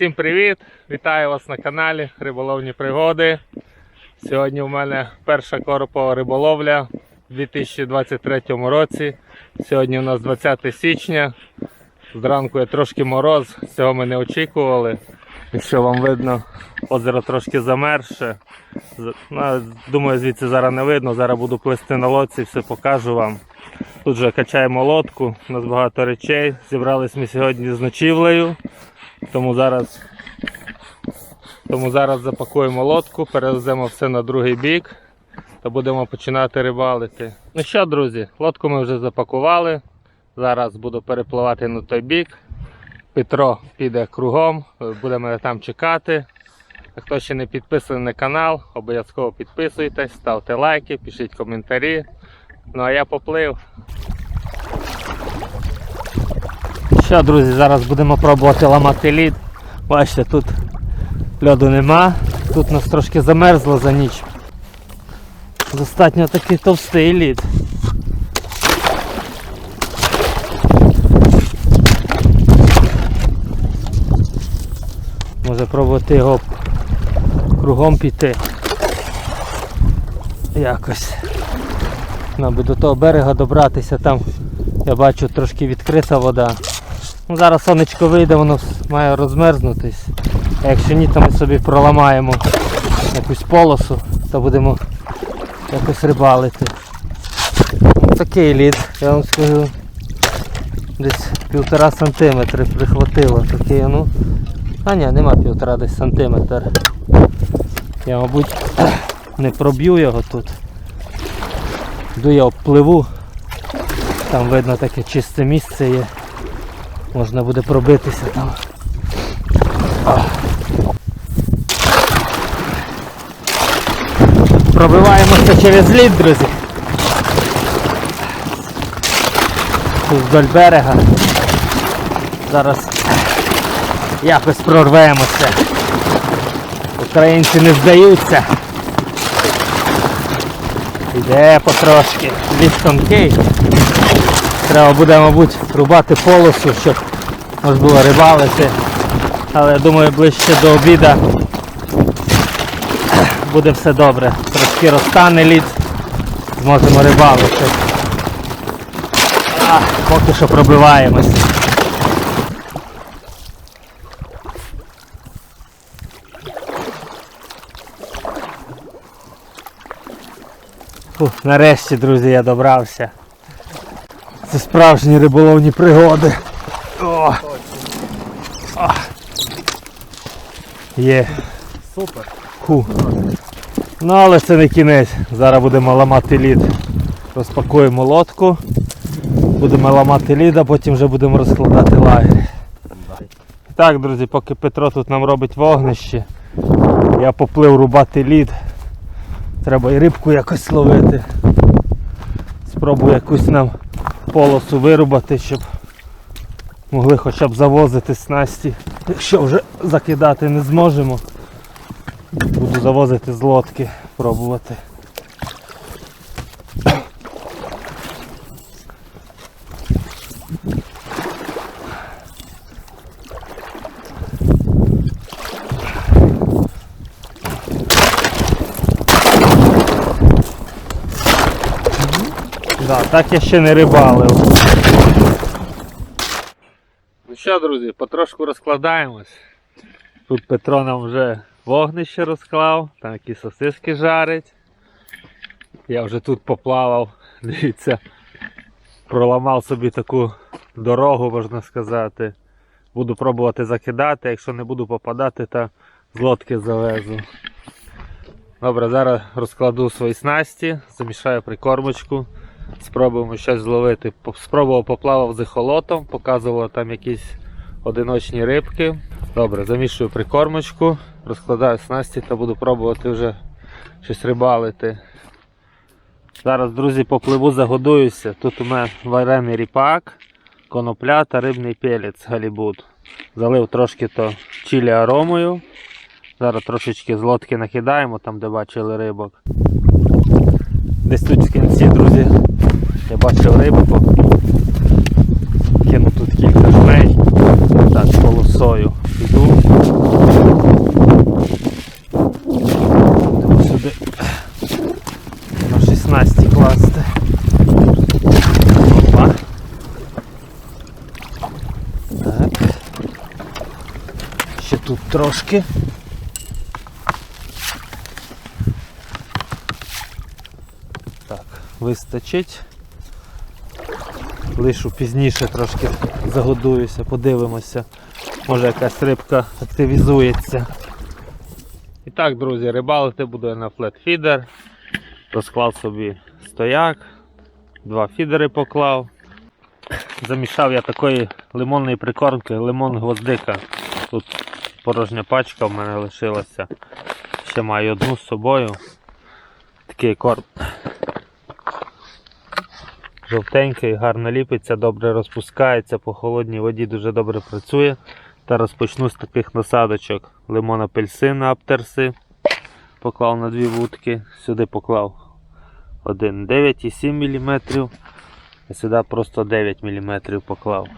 Всім привіт! Вітаю вас на каналі Риболовні Пригоди. Сьогодні у мене перша коропова риболовля у 2023 році. Сьогодні у нас 20 січня. Зранку є трошки мороз, цього ми не очікували. Якщо вам видно, озеро трошки замерше. Ну, Думаю, звідси зараз не видно. Зараз буду плисти на лодці, все покажу вам. Тут вже качаємо лодку, у нас багато речей. Зібрались ми сьогодні з ночівлею. Тому зараз, тому зараз запакуємо лодку, перевеземо все на другий бік та будемо починати рибалити. Ну що, друзі, лодку ми вже запакували. Зараз буду перепливати на той бік. Петро піде кругом, буде мене там чекати. Хто ще не підписаний на канал, обов'язково підписуйтесь, ставте лайки, пишіть коментарі. Ну а я поплив. Що, друзі, зараз будемо пробувати ламати лід. Бачите, тут льоду нема. Тут нас трошки замерзло за ніч. Достатньо такий товстий лід. Може пробувати його кругом піти. Якось. Нам би до того берега добратися, там я бачу трошки відкрита вода. Ну, зараз сонечко вийде, воно має розмерзнутись. А якщо ні, то ми собі проламаємо якусь полосу та будемо якось рибалити. Такий лід, я вам скажу. Десь півтора сантиметри прихватило. Такий, ну. А ні, нема півтора десь сантиметр. Я, мабуть, не проб'ю його тут. Йду я обпливу. Там видно таке чисте місце є. Можна буде пробитися там. Пробиваємося через лід, друзі. Тут вдоль берега. Зараз якось прорвемося. Українці не здаються. Іде потрошки. Лід тонкий. Треба буде, мабуть, рубати полосу, щоб можна було рибалити. Але я думаю, ближче до обіда буде все добре. Трошки розтане лід, зможемо рибалити. А, поки що пробиваємось. Фух, нарешті, друзі, я добрався. Це справжні риболовні пригоди. О! О! Є. Супер. Ху. Ну але це не кінець. Зараз будемо ламати лід. Розпакуємо лодку. Будемо ламати лід, а потім вже будемо розкладати лагерь. Так, друзі, поки Петро тут нам робить вогнище, я поплив рубати лід. Треба і рибку якось ловити. Спробую якусь нам полосу вирубати, щоб могли хоча б завозити снасті. Якщо вже закидати не зможемо, буду завозити з лодки, пробувати. Да, так я ще не рибалив. Ну що, друзі, потрошку розкладаємось. Тут Петро нам вже вогнище розклав, там які сосиски жарить. Я вже тут поплавав, дивіться, проламав собі таку дорогу, можна сказати. Буду пробувати закидати, якщо не буду попадати, то з лодки завезу. Добре, зараз розкладу свої снасті, замішаю прикормочку. Спробуємо щось зловити. Спробував поплавав з ехолотом, показував там якісь одиночні рибки. Добре, замішую прикормочку, розкладаю снасті та буду пробувати вже щось рибалити. Зараз, друзі, попливу, загодуюся. Тут у мене варений ріпак, конопля та рибний пелець галібут. Залив трошки то чилі аромою. Зараз трошечки з лодки накидаємо, там де бачили рибок. Десь тут в кінці, друзі, я бачив рибку. Кину тут кілька жмей. Так, полосою піду. Будемо сюди на 16 класти. Опа. Так. Ще тут трошки. Так, вистачить. Лишу пізніше трошки загодуюся, подивимося. Може якась рибка активізується. І так, друзі, рибалити буду я на флетфідер. Розклав собі стояк, два фідери поклав. Замішав я такої лимонної прикормки, лимон гвоздика. Тут порожня пачка в мене лишилася. Ще маю одну з собою. Такий корм. Жовтенький, гарно ліпиться, добре розпускається, по холодній воді дуже добре працює. Та розпочну з таких насадочок. Лимон апельсин аптерси. Поклав на дві вудки. Сюди поклав один 9,7 мм. А сюди просто 9 мм поклав.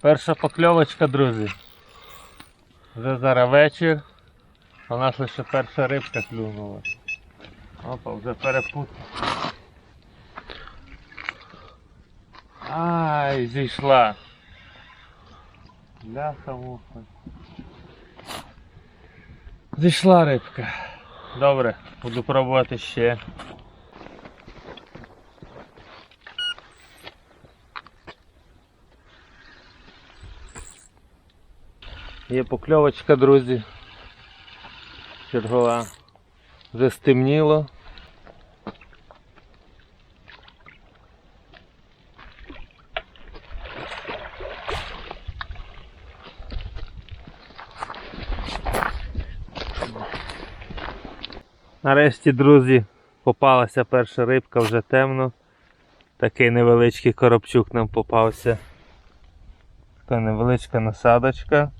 Перша покльовочка, друзі. Вже зараз вечір. У нас лише перша рибка клюнула. Опа, вже перепутав. Ай, зійшла. Бляха муха. Зійшла рибка. Добре, буду пробувати ще. Є покльовочка, друзі. Чергова. Вже стемніло. Нарешті, друзі, попалася перша рибка, вже темно. Такий невеличкий коробчук нам попався. Така невеличка насадочка.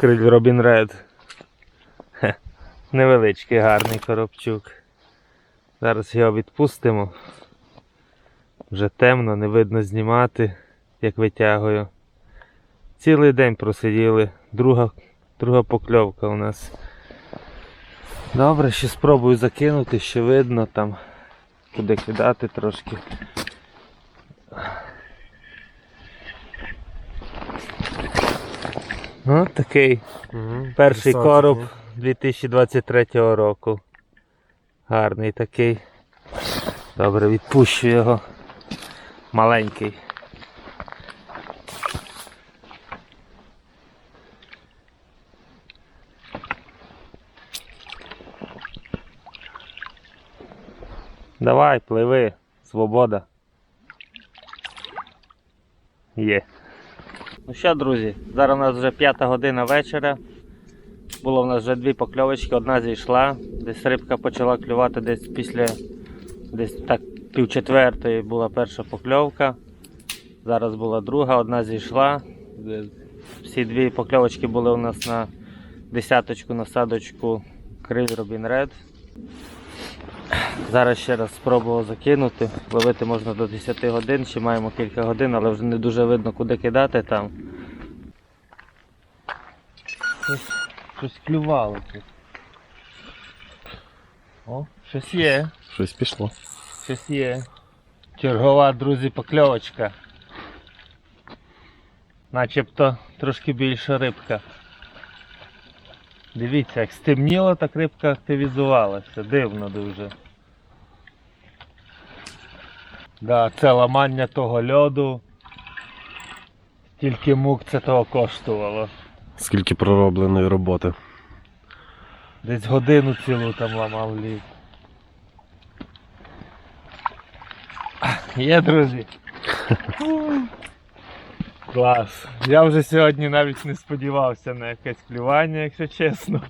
Криль Робін Ред. Невеличкий гарний коробчук. Зараз його відпустимо. Вже темно, не видно знімати, як витягую. Цілий день просиділи. Друга, друга покльовка у нас. Добре, ще спробую закинути, ще видно там, куди кидати трошки. Ну, такий перший короб 2023 року. Гарний такий. Добре, відпущу його. Маленький. Давай, пливи, свобода. Є. Ну що, друзі, зараз у нас вже п'ята година вечора. Було в нас вже дві покльовочки, одна зійшла. Десь рибка почала клювати десь після десь так пів четвертої була перша покльовка. Зараз була друга, одна зійшла. Всі дві покльовочки були у нас на десяточку насадочку Криль Робін Ред. Зараз ще раз спробував закинути. Ловити можна до 10 годин, ще маємо кілька годин, але вже не дуже видно куди кидати там. Щось, щось клювало тут. О, щось є, Щось пішло. щось є. Чергова, друзі, покльовочка. Начебто трошки більша рибка. Дивіться, як стемніло, так рибка активізувалася. Дивно дуже. Да, це ламання того льоду. Тільки мук це того коштувало. Скільки проробленої роботи. Десь годину цілу там ламав лід. Є, друзі. Клас. Я вже сьогодні навіть не сподівався на якесь клювання, якщо чесно.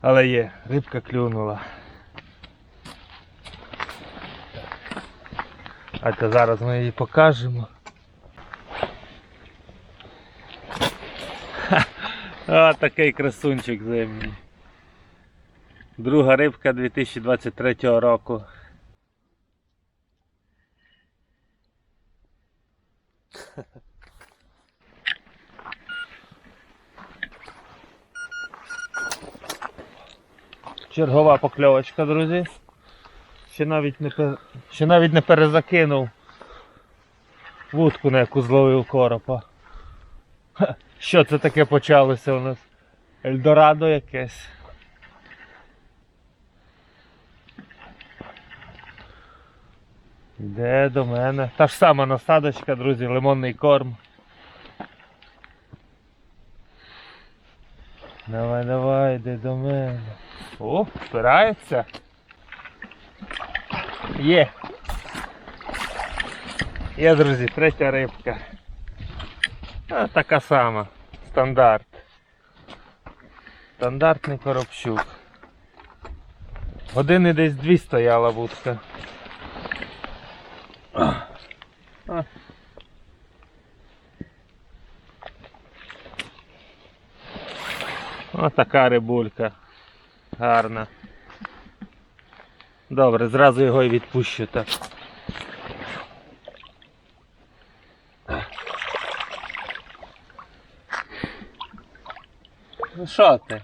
Але є, рибка клюнула. А то зараз ми її покажемо. Ха, А, такий красунчик зимній. Друга рибка 2023 року. Чергова покльовочка, друзі. Ще навіть не, ще навіть не перезакинув вудку, на яку зловив коропа. Що це таке почалося у нас? Ельдорадо якесь. Йде до мене. Та ж сама насадочка, друзі, лимонний корм. Давай, давай, йди до мене. О, впирається. Є. Є, друзі, третя рибка. А, така сама. Стандарт. Стандартний коробчук. Години десь дві стояла вудка. А. Ось така рибулька. Гарна. Добре, зразу його і відпущу так. Ну що ти?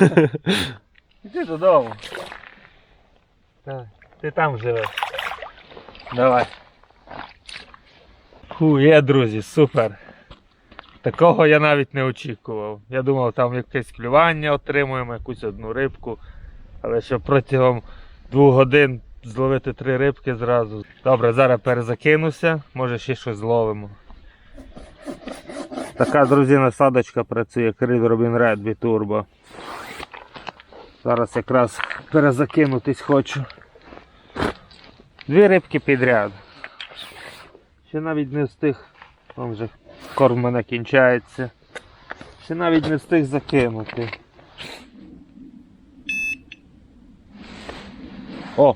Іди додому. Так, ти там живеш. Давай. Фу, є, друзі, супер. Такого я навіть не очікував. Я думав, там якесь клювання отримуємо, якусь одну рибку. Але щоб протягом двох годин зловити три рибки зразу. Добре, зараз перезакинуся, може ще щось зловимо. Така, друзі, насадочка працює Creed Robin Red Biturbo. Зараз якраз перезакинутись хочу. Дві рибки підряд. Ще навіть не встиг. Вон вже корм в мене кінчається. Ще навіть не встиг закинути. О!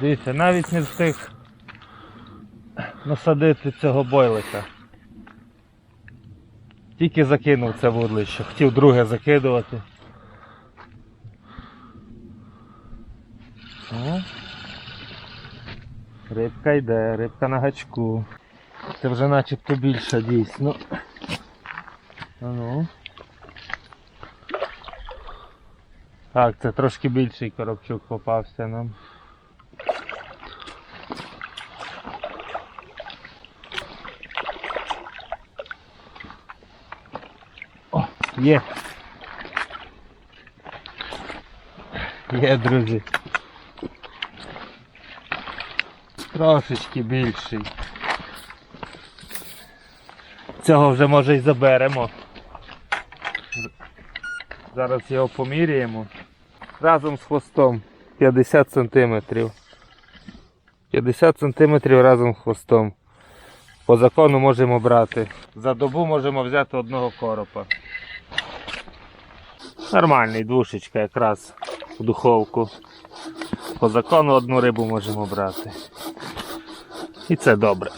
Дивіться, навіть не встиг насадити цього бойлика. Тільки закинув це вудлище, хотів друге закидувати. О. Рибка йде, рибка на гачку. Це вже начебто більша дійсно. Ну. Так, це трошки більший коробчук попався нам. О, є. Є, друзі. Трошечки більший. Цього вже може і заберемо. Зараз його поміряємо. Разом з хвостом 50 см. 50 см разом з хвостом. По закону можемо брати. За добу можемо взяти одного коропа. Нормальний душечка якраз в духовку. По закону одну рибу можемо брати. І це добре.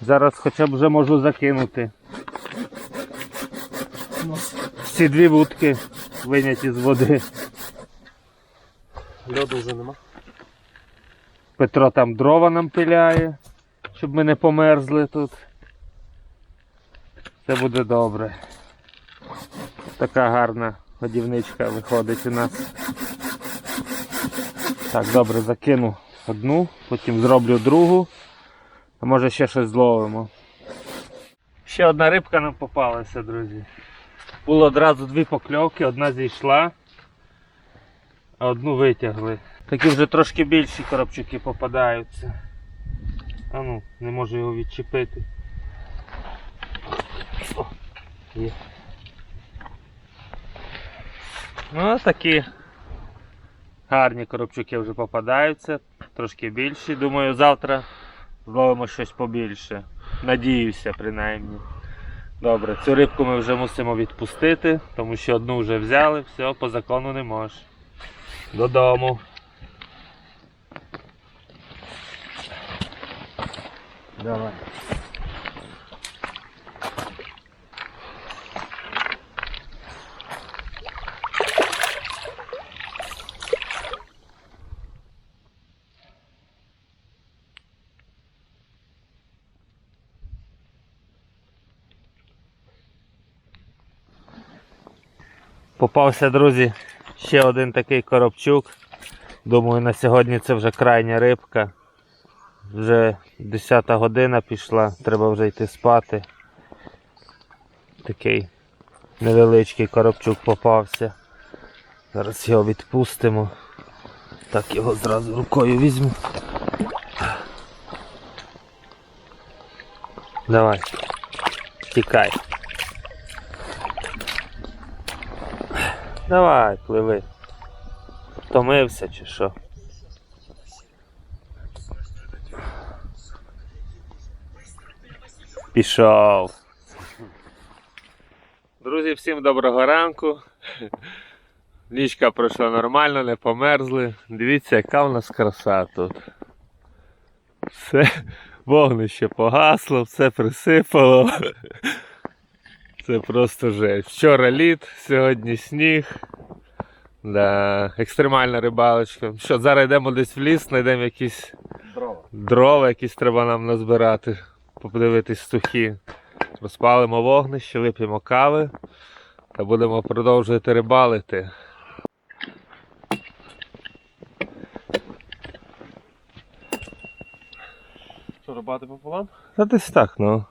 Зараз хоча б вже можу закинути. Ці дві вудки виняті з води. Льоду вже нема. Петро там дрова нам пиляє, щоб ми не померзли тут. Це буде добре. Така гарна годівничка виходить у нас. Так, добре, закину одну, потім зроблю другу. Може ще щось зловимо. Ще одна рибка нам попалася, друзі. Було одразу дві покльовки, одна зійшла, а одну витягли. Такі вже трошки більші коробчуки попадаються. А ну, не можу його відчепити. О, є. Ну, такі гарні коробчуки вже попадаються, трошки більші. Думаю, завтра зловимо щось побільше. Надіюся, принаймні. Добре, цю рибку ми вже мусимо відпустити, тому що одну вже взяли, все, по закону не можеш. Додому. Давай. Попався, друзі, ще один такий коробчук. Думаю, на сьогодні це вже крайня рибка. Вже 10 година пішла, треба вже йти спати. Такий невеличкий коробчук попався. Зараз його відпустимо. Так його зразу рукою візьму. Давай. Тікай. Давай, пливи. Втомився чи що? Пішов. Друзі, всім доброго ранку. Нічка пройшла нормально, не померзли. Дивіться, яка в нас краса тут. Все вогнище погасло, все присипало. Це просто жесть. Вчора лід, сьогодні сніг. Да, екстремальна рибалочка. Що, зараз йдемо десь в ліс, знайдемо якісь Дрова. дрова, якісь треба нам назбирати, подивитись сухі. Розпалимо вогнище, вип'ємо кави та будемо продовжувати рибалити. Що, рубати пополам? Та десь так, ну.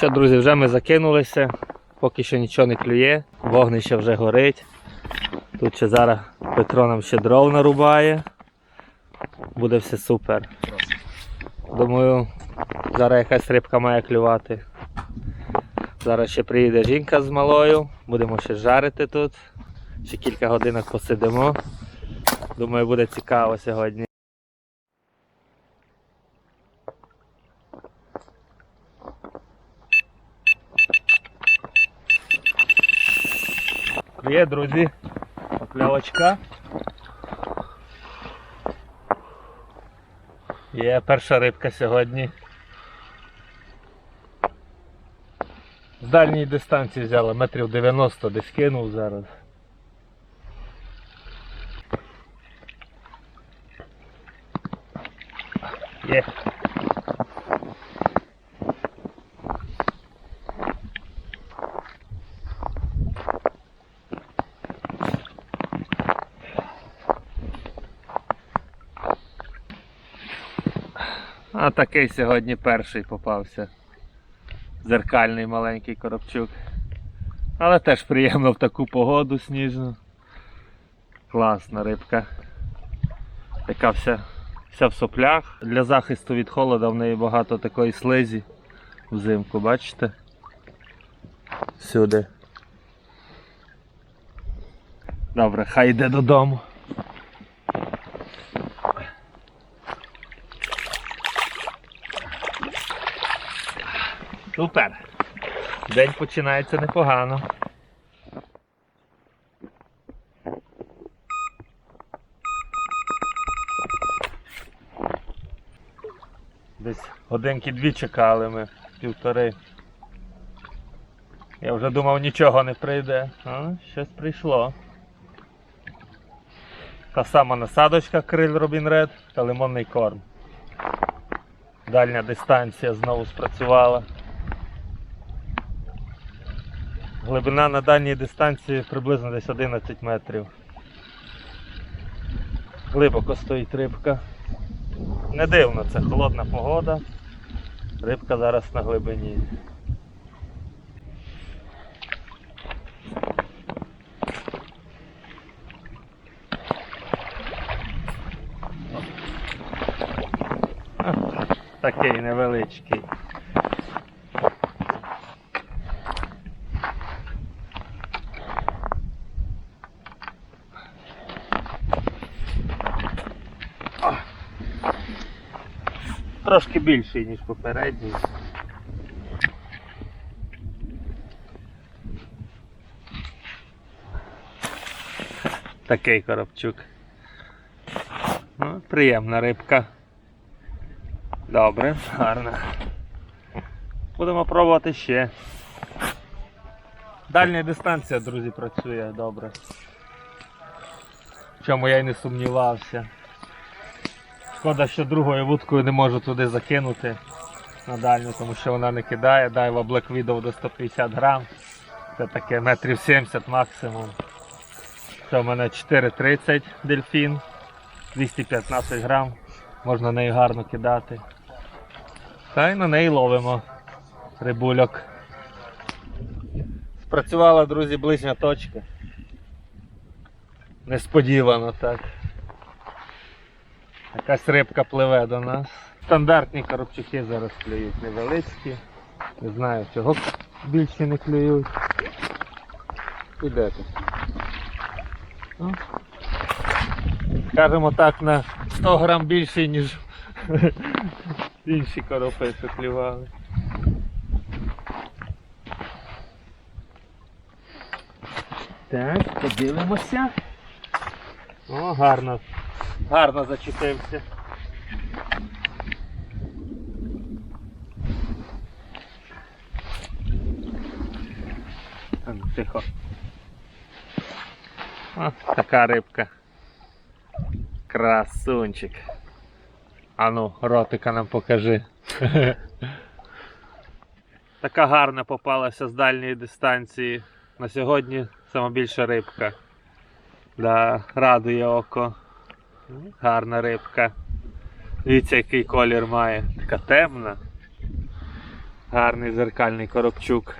Що, друзі, вже ми закинулися, поки що нічого не клює, вогнище вже горить. Тут ще зараз Петро нам ще дров нарубає. Буде все супер. Думаю, зараз якась рибка має клювати. Зараз ще приїде жінка з малою, будемо ще жарити тут. Ще кілька годинок посидимо. Думаю, буде цікаво сьогодні. Є, друзі, поклявочка. Є перша рибка сьогодні. З дальньої дистанції взяла, метрів 90 десь кинув зараз. Є. Такий сьогодні перший попався. Зеркальний маленький коробчук. Але теж приємно в таку погоду сніжну. Класна рибка. Така вся, вся в соплях. Для захисту від холоду в неї багато такої слизі взимку, бачите? Всюди. Добре, хай йде додому. Супер. День починається непогано. Десь годинки дві чекали ми, півтори. Я вже думав нічого не прийде, а щось прийшло. Та сама насадочка криль Робін Ред та лимонний корм. Дальня дистанція знову спрацювала. Глибина на дальній дистанції приблизно десь 11 метрів. Глибоко стоїть рибка. Не дивно, це холодна погода. Рибка зараз на глибині. Такий невеличкий. Трошки більший, ніж попередній. Такий коробчук. Ну, приємна рибка. Добре, гарно. Будемо пробувати ще. Дальня дистанція, друзі, працює добре. В чому я й не сумнівався. Шкода, що другою вудкою не можу туди закинути на дальню, тому що вона не кидає. Дайва Black Widow до 150 грам. Це таке метрів 70 максимум. Це в мене 4,30 дельфін, 215 грам. Можна нею гарно кидати. Та й на неї ловимо рибульок. Спрацювала, друзі, ближня точка. Несподівано так. Якась рибка пливе до нас. Стандартні коробчуки зараз клюють невеличкі. Не знаю чого більше не клюють. Іде тут. Ну, Скажімо так, на 100 грам більше, ніж інші коропи, клювали. Так, подивимося. О, гарно. Гарно зачепився. Тихо. О, така рибка. Красунчик. А ну, ротика нам покажи. Така гарна попалася з дальньої дистанції. На сьогодні найбільша рибка. Да, радує око. Гарна рибка. Дивіться, який колір має. Така темна. Гарний зеркальний коробчук.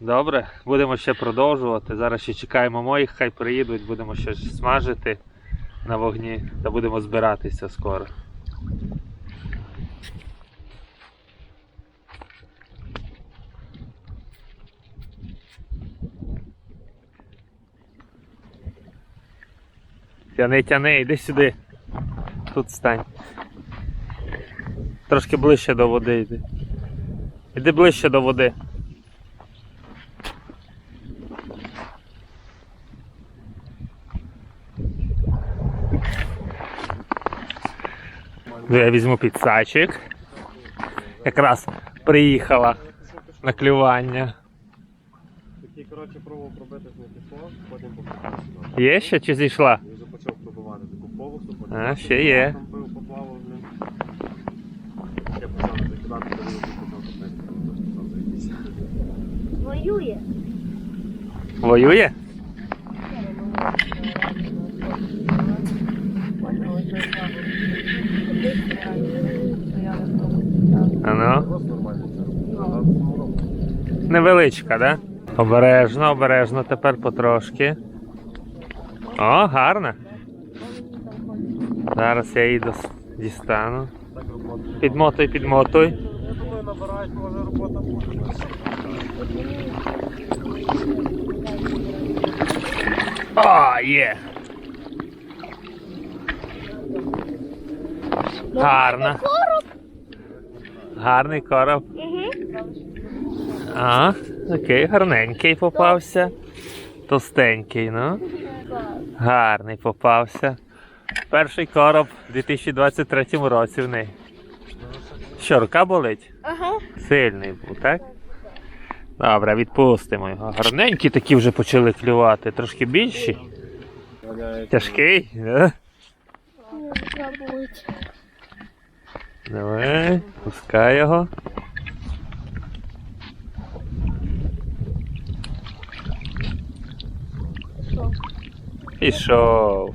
Добре, будемо ще продовжувати. Зараз ще чекаємо моїх, хай приїдуть, будемо щось смажити на вогні та будемо збиратися скоро. Тяни, тяни, іди сюди. Тут стань. Трошки ближче до води йди. Іди ближче до води. Я візьму підсачик. Якраз приїхала на клювання. Такий, коротше, пробував пробити пішло, потім сюди. Є ще чи зійшла? І вже почав пробувати таку полосу, потім А, ще є. Воює. Воює? Ано. Невеличка, да? Обережно, обережно, тепер потрошки. О, гарна. Зараз я її дістану. Підмотуй, підмотуй. Я думаю, набирають, може робота буде. О, є. Гарна. Гарний короб. А, окей, гарненький попався. Товстенький, ну. Гарний попався. Перший короб у 2023 році в неї. Що, рука болить? Ага. Сильний був, так? Добре, відпустимо його. Гарненькі такі вже почали клювати, трошки більші. Тяжкий, да? Давай, пускай його. Пішов.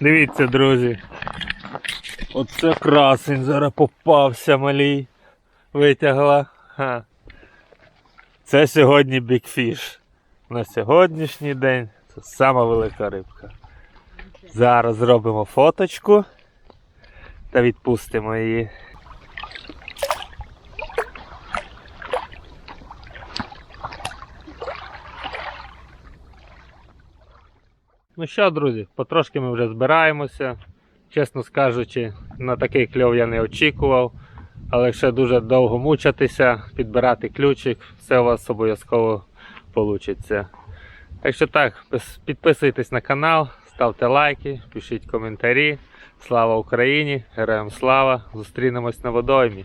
Дивіться, друзі. Оце красень зараз попався малій. Витягла. Ха. Це сьогодні бікфіш. На сьогоднішній день це сама велика рибка. Зараз зробимо фоточку та відпустимо її. Ну що, друзі, потрошки ми вже збираємося. Чесно скажучи, на такий кльов я не очікував. Але якщо дуже довго мучатися, підбирати ключик, все у вас обов'язково вийде. Якщо так, підписуйтесь на канал, ставте лайки, пишіть коментарі. Слава Україні! Героям слава! Зустрінемось на водоймі!